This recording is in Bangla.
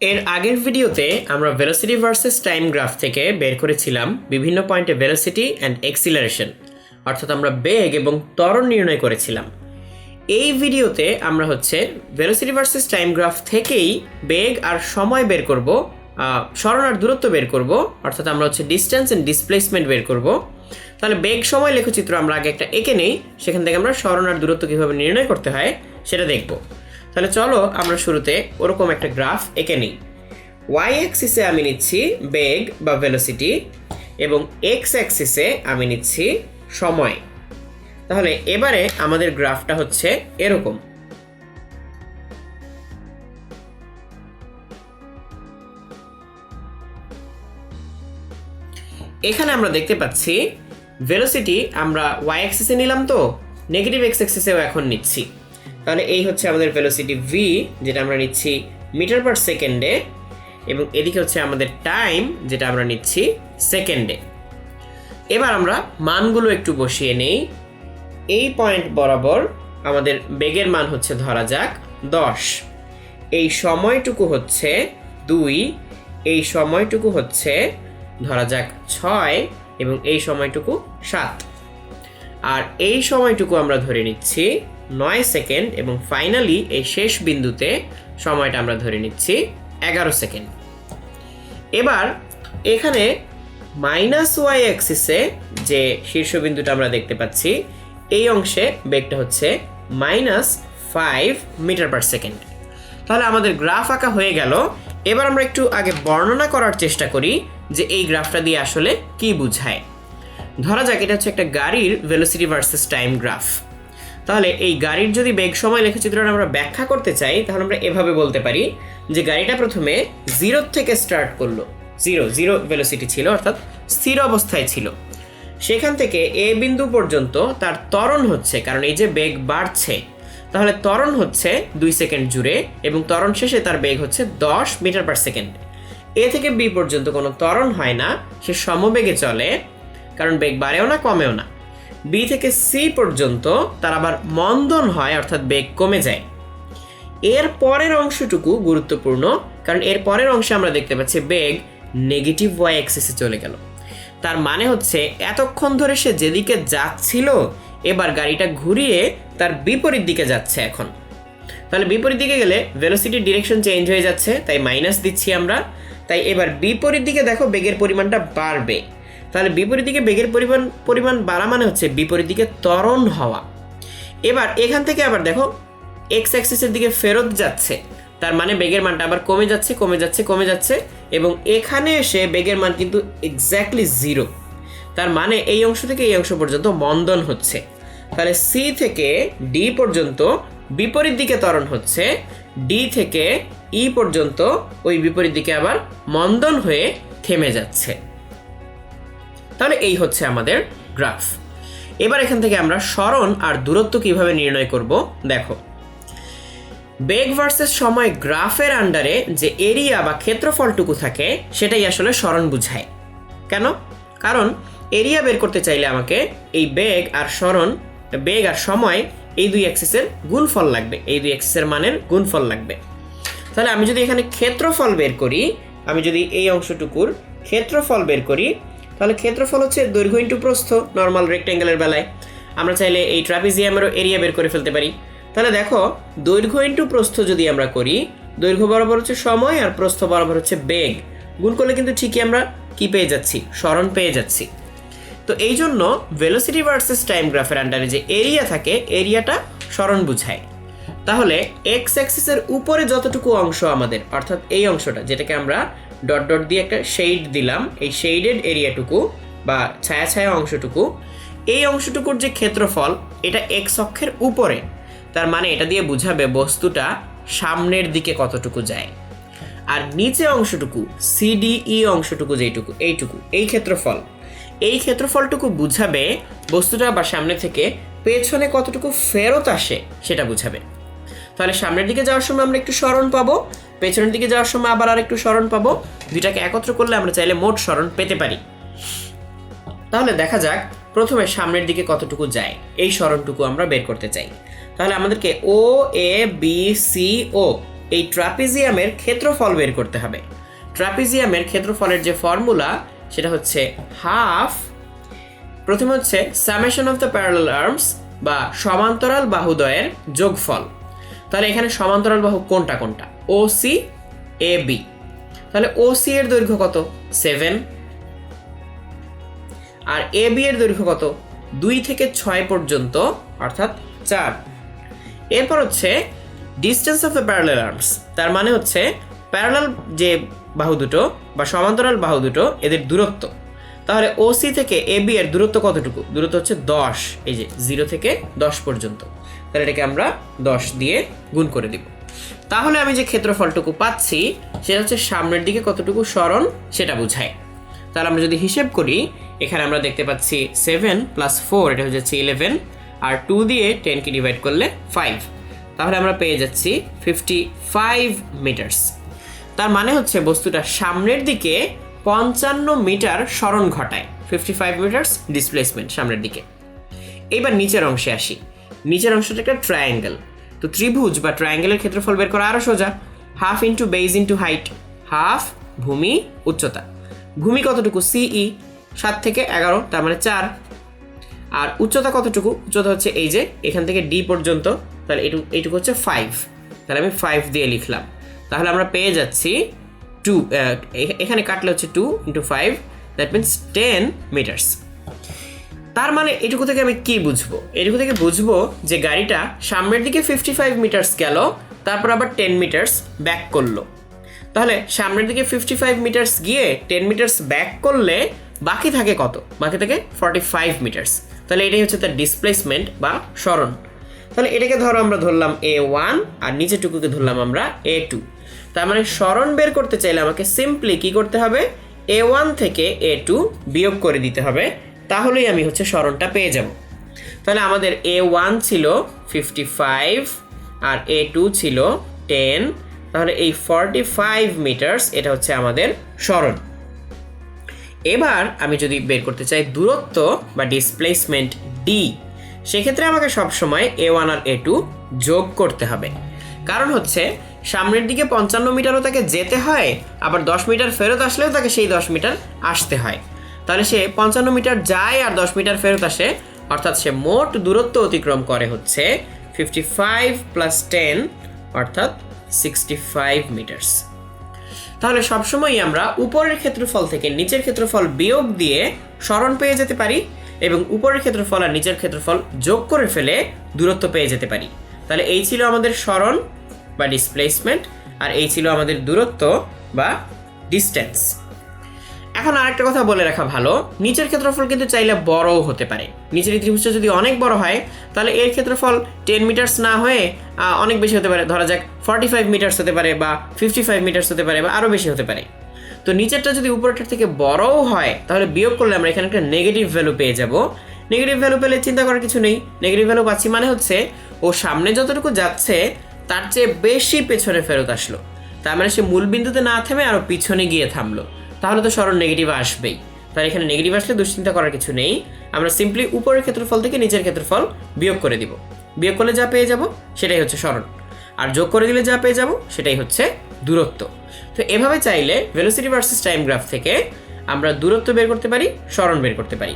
এর আগের ভিডিওতে আমরা ভেলোসিটি ভার্সেস টাইম গ্রাফ থেকে বের করেছিলাম বিভিন্ন পয়েন্টে ভেলোসিটি অ্যান্ড এক্সিলারেশন অর্থাৎ আমরা বেগ এবং ত্বরণ নির্ণয় করেছিলাম। এই ভিডিওতে আমরা হচ্ছে ভেলোসিটি ভার্সেস টাইম গ্রাফ থেকেই বেগ আর সময় বের করব সরণ আর দূরত্ব বের করব, অর্থাৎ আমরা হচ্ছে ডিস্টেন্স অ্যান্ড ডিসপ্লেসমেন্ট বের করব। তাহলে বেগ, সময় লেখচিত্র আমরা আগে একটা এঁকে নেই, সেখান থেকে আমরা সরণ আর দূরত্ব কীভাবে নির্ণয় করতে হয় সেটা দেখব। তাহলে চলো আমরা শুরুতে ওরকম একটা গ্রাফ এঁকে নিই। ওয়াই অ্যাক্সিসে আমি নিচ্ছি বেগ বা ভেলোসিটি এবং এক্স অ্যাক্সিসে আমি নিচ্ছি সময়। তাহলে এবারে আমাদের গ্রাফটা হচ্ছে এরকম। এখানে আমরা দেখতে পাচ্ছি ভেলোসিটি আমরা ওয়াই অ্যাক্সিসে নিলাম তো নেগেটিভ এক্স অ্যাক্সিসেও এখন নিচ্ছি। তাহলে এই হচ্ছে আমাদের ভেলোসিটি ভি যেটা আমরা নিচ্ছি মিটার পার সেকেন্ডে, এবং এদিকে হচ্ছে আমাদের টাইম যেটা আমরা নিচ্ছি সেকেন্ডে। এবার আমরা মানগুলো একটু বসিয়ে নেই। এই পয়েন্ট বরাবর আমাদের বেগের মান হচ্ছে ধরা যাক দশ। এই সময়টুকু হচ্ছে দুই, এই সময়টুকু হচ্ছে ধরা যাক ছয়, এবং এই সময়টুকু সাত। আর এই সময়টুকু আমরা ধরে নিচ্ছি নয় সেকেন্ড এবং ফাইনালি এই শেষ বিন্দুতে সময়টা আমরা ধরে নিচ্ছি এগারো সেকেন্ড। এবার এখানে মাইনাস ওয়াই অ্যাক্সিসে যে শীর্ষবিন্দুটা আমরা দেখতে পাচ্ছি, এই অংশে বেগটা হচ্ছে minus five metre per second. তাহলে আমাদের গ্রাফ আঁকা হয়ে গেল। এবার আমরা একটু আগে বর্ণনা করার চেষ্টা করি যে এই গ্রাফটা দিয়ে আসলে কি বুঝায়। ধরা যাক, এটা হচ্ছে একটা গাড়ির ভেলোসিটি ভার্সেস টাইম গ্রাফ তাহলে এই গাড়ির যদি বেগ সময় লেখা লেখচিত্রটা আমরা ব্যাখ্যা করতে চাই, তাহলে আমরা এভাবে বলতে পারি যে গাড়িটা প্রথমে জিরো থেকে স্টার্ট করল। জিরো জিরো ভেলোসিটি ছিল, অর্থাৎ স্থির অবস্থায় ছিল। সেখান থেকে এ বিন্দু পর্যন্ত তার ত্বরণ হচ্ছে, কারণ এই যে বেগ বাড়ছে, তাহলে ত্বরণ হচ্ছে দুই সেকেন্ড জুড়ে এবং ত্বরণ শেষে তার বেগ হচ্ছে দশ মিটার পার সেকেন্ড এ থেকে বি পর্যন্ত কোনো ত্বরণ হয় না, সে সমবেগে চলে, কারণ বেগ বাড়েও না, কমেও না। বি থেকে সি পর্যন্ত তার আবার মন্দন হয়, অর্থাৎ বেগ কমে যায়। এর পরের অংশটুকু গুরুত্বপূর্ণ, কারণ এর পরের অংশে আমরা দেখতে পাচ্ছি বেগ নেগেটিভ ওয়াই অ্যাক্সিসে চলে গেল। তার মানে হচ্ছে, এতক্ষণ ধরে সে যেদিকে যাচ্ছিল, এবার গাড়িটা ঘুরিয়ে তার বিপরীত দিকে যাচ্ছে এখন। তাহলে বিপরীত দিকে গেলে ভেলোসিটির ডিরেকশন চেঞ্জ হয়ে যাচ্ছে, তাই মাইনাস দিচ্ছি আমরা। তাই এবার বিপরীত দিকে দেখো, বেগের পরিমাণটা বাড়বে। তাহলে বিপরীত দিকে বেগের পরিমাণ পরিমাণ বাড়া মানে হচ্ছে বিপরীত দিকে ত্বরণ হওয়া। এবার এখান থেকে আবার দেখো এক্স অ্যাক্সিসের দিকে ফেরত যাচ্ছে, তার মানে বেগের মানটা আবার কমে যাচ্ছে কমে যাচ্ছে কমে যাচ্ছে, এবং এখানে এসে বেগের মান কিন্তু এক্স্যাক্টলি জিরো তার মানে এই অংশ থেকে এই অংশ পর্যন্ত মন্দন হচ্ছে। তাহলে সি থেকে ডি পর্যন্ত বিপরীত দিকে ত্বরণ হচ্ছে ডি থেকে ই পর্যন্ত ওই বিপরীত দিকে আবার মন্দন হয়ে থেমে যাচ্ছে। তাহলে এই হচ্ছে আমাদের গ্রাফ। এবার এখান থেকে আমরা স্মরণ আর দূরত্ব কীভাবে নির্ণয় করব, দেখো। বেগ ভার্সেস সময় গ্রাফের আন্ডারে যে এরিয়া বা ক্ষেত্রফলটুকু থাকে, সেটাই আসলে স্মরণ বুঝায়। কেন? কারণ এরিয়া বের করতে চাইলে আমাকে এই বেগ আর স্মরণ, বেগ আর সময় এই দুই অ্যাক্সিসের গুণফল লাগবে, এই দুই অ্যাক্সিসের মানের গুণফল লাগবে। তাহলে আমি যদি এখানে ক্ষেত্রফল বের করি, আমি যদি এই অংশটুকুর ক্ষেত্রফল বের করি তাহলে ক্ষেত্রফল হচ্ছে দৈর্ঘ্য ইন্টু প্রস্থ নর্মাল রেক্টেঙ্গেলের বেলায়। আমরা চাইলে এই ট্রাপিজিয়ামেরও এরিয়া বের করে ফেলতে পারি। তাহলে দেখো, দৈর্ঘ্য ইন্টু প্রস্থ যদি আমরা করি, দৈর্ঘ্য বরাবর হচ্ছে সময় আর প্রস্থ বরাবর হচ্ছে বেগ। গুণ করলে কিন্তু ঠিকই আমরা কি পেয়ে যাচ্ছি? স্মরণ পেয়ে যাচ্ছি। তো এই জন্য ভেলোসিটি ভার্সেস টাইম গ্রাফের আন্ডারে যে এরিয়া থাকে এরিয়াটা স্মরণ বুঝায়। তাহলে এক্স অ্যাক্সিসের উপরে যতটুকু অংশ আমাদের, অর্থাৎ এই অংশটা, যেটাকে আমরা ডট ডট দিয়ে একটা শেড দিলাম, এই শেডেড এরিয়াটুকু বা ছায়া ছায়া অংশটুকু, এই অংশটুকুর যে ক্ষেত্রফল, এটা এক্স অক্ষের উপরে। তার মানে এটা দিয়ে বুঝাবে বস্তুটা সামনের দিকে কতটুকু যায়। আর নিচে অংশটুকু সিডিই অংশটুকু যেইটুকু, এইটুকু, এই ক্ষেত্রফল। এই ক্ষেত্রফলটুকু বুঝাবে বস্তুটা বা সামনে থেকে পেছনে কতটুকু ফেরত আসে, সেটা বুঝাবে। তাহলে সামনের দিকে যাওয়ার সময় আমরা একটু স্মরণ পাবো, পেছনের দিকে যাওয়ার সময় আবার আর একটু স্মরণ পাবো। দুইটাকে একত্র করলে আমরা চাইলে মোট স্মরণ পেতে পারি। তাহলে দেখা যাক প্রথমে সামনের দিকে কতটুকু যায়। এই স্মরণটুকু আমরা বের করতে চাই। তাহলে আমাদেরকে ও এ বি সি ও এই ট্রাপিজিয়ামের ক্ষেত্রফল বের করতে হবে। ট্রাপিজিয়ামের ক্ষেত্রফলের যে ফর্মুলা, সেটা হচ্ছে হাফ, প্রথমে হচ্ছে summation of the parallel arms বা সমান্তরাল বাহুদয়ের যোগফল। তাহলে এখানে সমান্তরাল বাহু কোনটা কোনটা? ও সি এ বি তাহলে ও সি এর দৈর্ঘ্য কত? সেভেন আর এ বি এর দৈর্ঘ্য কত? দুই থেকে ছয় পর্যন্ত, অর্থাৎ চার। এরপর হচ্ছে distance of the parallel arms তার মানে হচ্ছে প্যারালাল যে বাহু দুটো বা সমান্তরাল বাহু দুটো, এদের দূরত্ব। তাহলে ওসি থেকে এ বি এর দূরত্ব কতটুকু? দূরত্ব হচ্ছে দশ, এই যে জিরো থেকে দশ পর্যন্ত। তাহলে এটাকে আমরা দশ দিয়ে গুণ করে দিব। তাহলে আমি যে ক্ষেত্রফলটুকু পাচ্ছি, সেটা হচ্ছে সামনের দিকে কতটুকু সরণ সেটা বোঝায়। তাহলে আমরা যদি হিসেব করি, এখানে আমরা দেখতে পাচ্ছি সেভেন প্লাস ফোর এটা হচ্ছে ইলেভেন আর টু দিয়ে টেনকে ডিভাইড করলে ফাইভ তাহলে আমরা পেয়ে যাচ্ছি ফিফটি ফাইভ মিটার্স তার মানে হচ্ছে বস্তুটা সামনের দিকে পঞ্চান্ন মিটার সরণ ঘটায়। ফিফটি ফাইভ মিটার্স ডিসপ্লেসমেন্ট সামনের দিকে। এবার নিচের অংশে আসি। নিচের অংশটা একটা ট্রায়াঙ্গেল তো ত্রিভুজ বা ট্রায়াঙ্গেলের ক্ষেত্রফল বের করা আরও সোজা। Half into base into height half ভূমি উচ্চতা। ভূমি কতটুকু? সিই সাত থেকে এগারো, তার মানে চার। আর উচ্চতা কতটুকু? উচ্চতা হচ্ছে এই যে, এখান থেকে ডি পর্যন্ত, তাহলে এইটুকু এইটুকু হচ্ছে ফাইভ তাহলে আমি ফাইভ দিয়ে লিখলাম। তাহলে আমরা পেয়ে যাচ্ছি টু এখানে কাটলে হচ্ছে two into five that means ten metres তার মানে এটুকু থেকে আমি কি বুঝব? এটুকু থেকে বুঝব যে গাড়িটা সামনের দিকে ফিফটি ফাইভ মিটার্স গেল, তারপর আবার টেন মিটার্স ব্যাক করল। তাহলে সামনের দিকে ফিফটি ফাইভ মিটার্স গিয়ে টেন মিটার্স ব্যাক করলে বাকি থাকে কত? বাকি থাকে ফর্টি ফাইভ মিটার্স তাহলে এটাই হচ্ছে তার ডিসপ্লেসমেন্ট বা সরণ। তাহলে এটাকে ধরো আমরা ধরলাম এ ওয়ান আর নিচেটুকুকে ধরলাম আমরা এ টু তার মানে সরণ বের করতে চাইলে আমাকে সিম্পলি কি করতে হবে? এ ওয়ান থেকে এ টু বিয়োগ করে দিতে হবে। তাহলেই আমি হচ্ছে স্মরণটা পেয়ে যাব। তাহলে আমাদের এ ওয়ান ছিল ফিফটি ফাইভ আর এ টু ছিল টেন তাহলে এই ফর্টি ফাইভ মিটার্স এটা হচ্ছে আমাদের স্মরণ এবার আমি যদি বের করতে চাই দূরত্ব বা ডিসপ্লেসমেন্ট ডি সেক্ষেত্রে আমাকে সবসময় এ ওয়ান আর এ টু যোগ করতে হবে। কারণ হচ্ছে সামনের দিকে পঞ্চান্ন মিটারও তাকে যেতে হয়, আবার দশ মিটার ফেরত আসলেও তাকে সেই দশ মিটার আসতে হয়। তাহলে সে পঞ্চান্ন মিটার যায় আর দশ মিটার ফেরত আসে। অর্থাৎ সে মোট দূরত্ব অতিক্রম করে হচ্ছে ফিফটি ফাইভ প্লাস টেন অর্থাৎ সিক্সটি ফাইভ মিটার্স তাহলে সবসময়ই আমরা উপরের ক্ষেত্রফল থেকে নিচের ক্ষেত্রফল বিয়োগ দিয়ে স্মরণ পেয়ে যেতে পারি এবং উপরের ক্ষেত্রফল আর নিচের ক্ষেত্রফল যোগ করে ফেলে দূরত্ব পেয়ে যেতে পারি। তাহলে এই ছিল আমাদের সরণ বা ডিসপ্লেসমেন্ট আর এই ছিল আমাদের দূরত্ব বা ডিস্টেন্স এখন আরেকটা কথা বলে রাখা ভালো। নিচের ক্ষেত্রফল কিন্তু চাইলে বড়ও হতে পারে। নিচের ত্রিভুজটা যদি অনেক বড় হয়, তাহলে এর ক্ষেত্রফল টেন মিটার্স না হয়ে অনেক বেশি হতে পারে। ধরা যাক ফর্টি ফাইভ মিটার্স হতে পারে বা ফিফটি ফাইভ মিটার্স হতে পারে বা আরও বেশি হতে পারে। তো নিচেরটা যদি উপরেরটার থেকে বড়ও হয়, তাহলে বিয়োগ করলে আমরা এখানে একটা নেগেটিভ ভ্যালু পেয়ে যাব। নেগেটিভ ভ্যালু পেলে চিন্তা করার কিছু নেই। নেগেটিভ ভ্যালু পাচ্ছি মানে হচ্ছে, ও সামনে যতটুকু যাচ্ছে, তার চেয়ে বেশি পেছনে ফেরত আসলো। তার মানে সে মূল বিন্দুতে না থেমে আরও পিছনে গিয়ে থামলো। তাহলে তো স্মরণ নেগেটিভ আসবেই। তাহলে এখানে নেগেটিভ আসলে দুশ্চিন্তা করার কিছু নেই। আমরা সিম্পলি উপরের ক্ষেত্রফল থেকে নিচের ক্ষেত্রফল বিয়োগ করে দিব। বিয়োগ করলে যা পেয়ে যাব, সেটাই হচ্ছে সরণ আর যোগ করে দিলে যা পেয়ে যাব, সেটাই হচ্ছে দূরত্ব। তো এভাবে চাইলে ভেলোসিটি ভার্সেস টাইম গ্রাফ থেকে আমরা দূরত্ব বের করতে পারি স্মরণ বের করতে পারি।